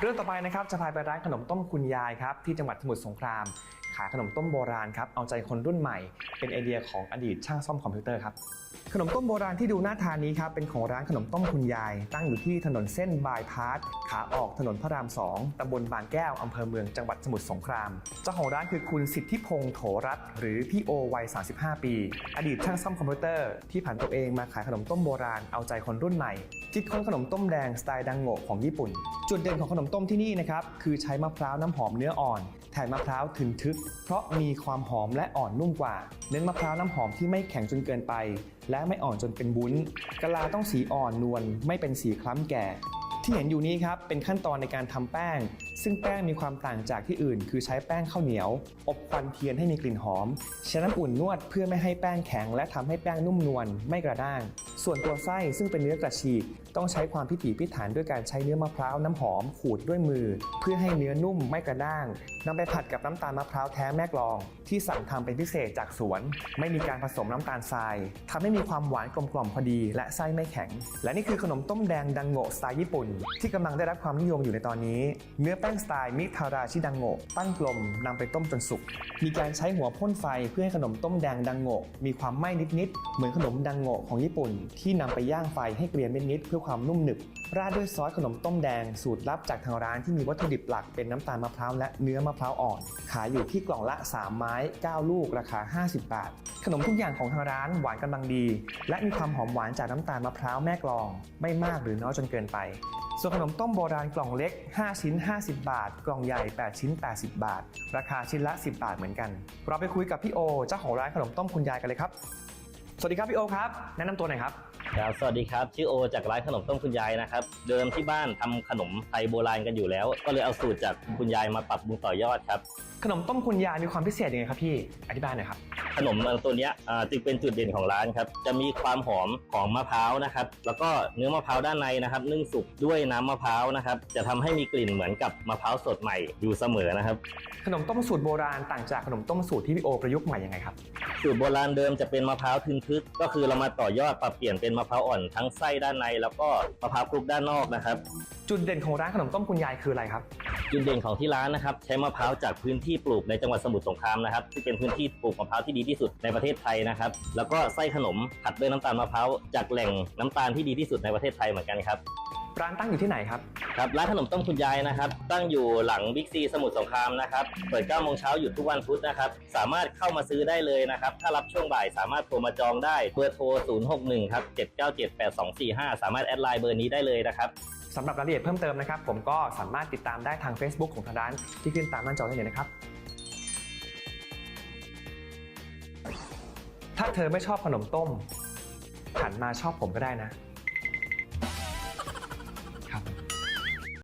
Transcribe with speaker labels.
Speaker 1: เรื่องต่อไปนะครับจะพาไปร้านขนมต้มคุณยายครับที่จังหวัดสมุทรสงคราม ขายขนมต้มโบราณครับเอาใจคนรุ่นใหม่ เป็นไอเดียของอดีตช่างซ่อมคอมพิวเตอร์ครับ ขนมต้มโบราณที่ดูน่าทานนี้ครับเป็นของร้านขนมต้มคุณยาย ตั้งอยู่ที่ถนนเส้นบายพาสขาออกถนนพระรามสองตำบลบางแก้ว อำเภอเมืองจังหวัดสมุทรสงคราม เจ้าของร้านคือคุณสิทธิพงษ์โถรัตหรือพี่โอวัย 35 ปี อดีตช่างซ่อมคอมพิวเตอร์ที่ผ่านตัวเองมาขายขนมต้มโบราณเอาใจคนรุ่นใหม่คิดค้นขนมต้มแดงสไตล์ดังโงะของญี่ปุ่น จุดเด่นของขนมต้มที่นี่นะครับคือใช้มะพร้าวน้ำหอมเนื้ออ่อนแทนมะพร้าวถึงทึก เพราะมีความหอมและอ่อนนุ่มกว่า เน้นมะพร้าวน้ำหอมที่ไม่แข็งจนเกินไป และไม่อ่อนจนเป็นบุ้นกะลาต้องสีอ่อนนวลไม่เป็นสีคล้ำแก่ ที่เห็นอยู่นี้ครับเป็นขั้นตอนในการทำแป้ง ซึ่งแป้งมีความต่างจากที่อื่น คือใช้แป้งข้าวเหนียว อบควันเทียนให้มีกลิ่นหอมใช้น้ำอุ่นนวดเพื่อไม่ให้แป้งแข็ง และทำให้แป้งนุ่มนวลไม่กระด้าง ส่วนตัวไส้ซึ่งเป็นเนื้อกระฉีกต้องใช้ความพิถีพิถันด้วยการใช้เนื้อมะพร้าวน้ำหอมขูดด้วยมือ เพื่อให้เนื้อนุ่มไม่กระด้างนำไปผัดกับน้ำตาลมะพร้าวแท้แม่กลอง ที่สั่งทำเป็นพิเศษจากสวน ไม่มีการผสมน้ำตาลทรายทำให้มีความหวานกลมกล่อมพอดี และไส้ไม่แข็ง และนี่คือขนมต้มแดงดังโงะสไตล์ญี่ปุ่นที่กำลังได้รับความนิยมอยู่ในตอนนี้ เนื้อแป้งสไตล์มิทาราชิดังโงะปั้นกลมนำไปต้มจนสุก มีการใช้หัวพ่นไฟเพื่อให้ขนมต้มแดงดังโงะมีความไหม้นิดๆ เหมือนขนมดังโงะของญี่ปุ่น ที่นำไปย่างไฟให้เกรียมนิดๆเพื่อความนุ่มหนึบราดด้วยซอสขนมต้มแดงสูตรลับจากทางร้านที่มีวัตถุดิบหลักเป็นน้ำตาลมะพร้าวและเนื้อมะพร้าวอ่อน ขายอยู่ที่กล่องละ 3 ไม้ 9 ลูกราคา 50 บาท ขนมทุกอย่างของทางร้านหวานกำลังดี และมีความหอมหวานจากน้ำตาลมะพร้าวแม่กลอง ไม่มากหรือน้อยจนเกินไป ส่วนขนมต้มโบราณกล่องเล็ก 5 ชิ้น 50 บาท กล่องใหญ่ 8 ชิ้น 80 บาท ราคาชิ้นละ 10 บาทเหมือนกัน เราไปคุยกับพี่โอ เจ้าของร้านขนมต้มคุณยายกันเลยครับ สวัสดีครับพี่โอครับ แนะนำตัวหน่อยครับ
Speaker 2: ครับสวัสดีครับ ชื่อโอจากร้านขนมต้มคุณยายนะครับ เดิมที่บ้านทำขนมไทยโบราณกันอยู่แล้ว ก็เลยเอาสูตรจากคุณยายมาปรับปรุงต่อยอดครับ
Speaker 1: ขนมต้มคุณยายมีความพิเศษยังไงครับพี่อธิบายหน่อยครับ
Speaker 2: ขนมตัวเนี้ยอ่าจึงเป็นจุดเด่นของร้านครับ จะมีความหอมของมะพร้าวนะครับ แล้วก็เนื้อมะพร้าวด้านในนะครับ นึ่งสุกด้วยน้ำมะพร้าวนะครับ จะทำให้มีกลิ่นเหมือนกับมะพร้าวสดใหม่อยู่เสมอนะครับ
Speaker 1: ขนมต้มสูตรโบราณต่างจากขนมต้มสูตรที่พี่โอประยุกต์ใหม่ยังไงครับ
Speaker 2: สูตรโบราณเดิมจะเป็นมะพร้าวทึนทึก ก็คือเรามาต่อยอดปรับเปลี่ยนเป็นมะพร้าวอ่อนทั้งไส้ด้านใน แล้วก็มะพร้าวคลุกด้านนอกนะครับ
Speaker 1: จุดเด่นของร้านขนมต้มคุณยายคืออะไรครับ
Speaker 2: จุดเด่นของที่ร้านนะครับใช้มะพร้าวจากพื้นที่ปลูกในจังหวัดสมุทรสงครามนะครับที่เป็นพื้นที่ปลูกมะพร้าวที่ดีที่สุดในประเทศไทยนะครับ แล้วก็ไส้ขนมผัดด้วยน้ำตาลมะพร้าวจากแหล่งน้ำตาลที่ดีที่สุดในประเทศไทยเหมือนกันครับ
Speaker 1: ร้านตั้งอยู่ที่ไหนครับ
Speaker 2: ครับร้านขนมต้มคุณยายนะครับ ตั้งอยู่หลังบิ๊กซีสมุทรสงครามนะครับเปิด9โมงเช้าหยุดทุกวันพุธนะครับ สามารถเข้ามาซื้อได้เลยนะครับ ถ้ารับช่วงบ่ายสามารถโทรมาจองได้เบอร์โทร 061 ครับ 797 8245 สามารถแอดไลน์เบอร์นี้ได้เลยนะครับ
Speaker 1: สำหรับรายละเอียดเพิ่มเติมนะครับ ผมก็สามารถติดตามได้ทาง Facebook ของทางร้านที่ขึ้นตามหน้าจอได้เลยนะครับ ถ้าเธอไม่ชอบขนมต้มหันมาชอบผมก็ได้นะ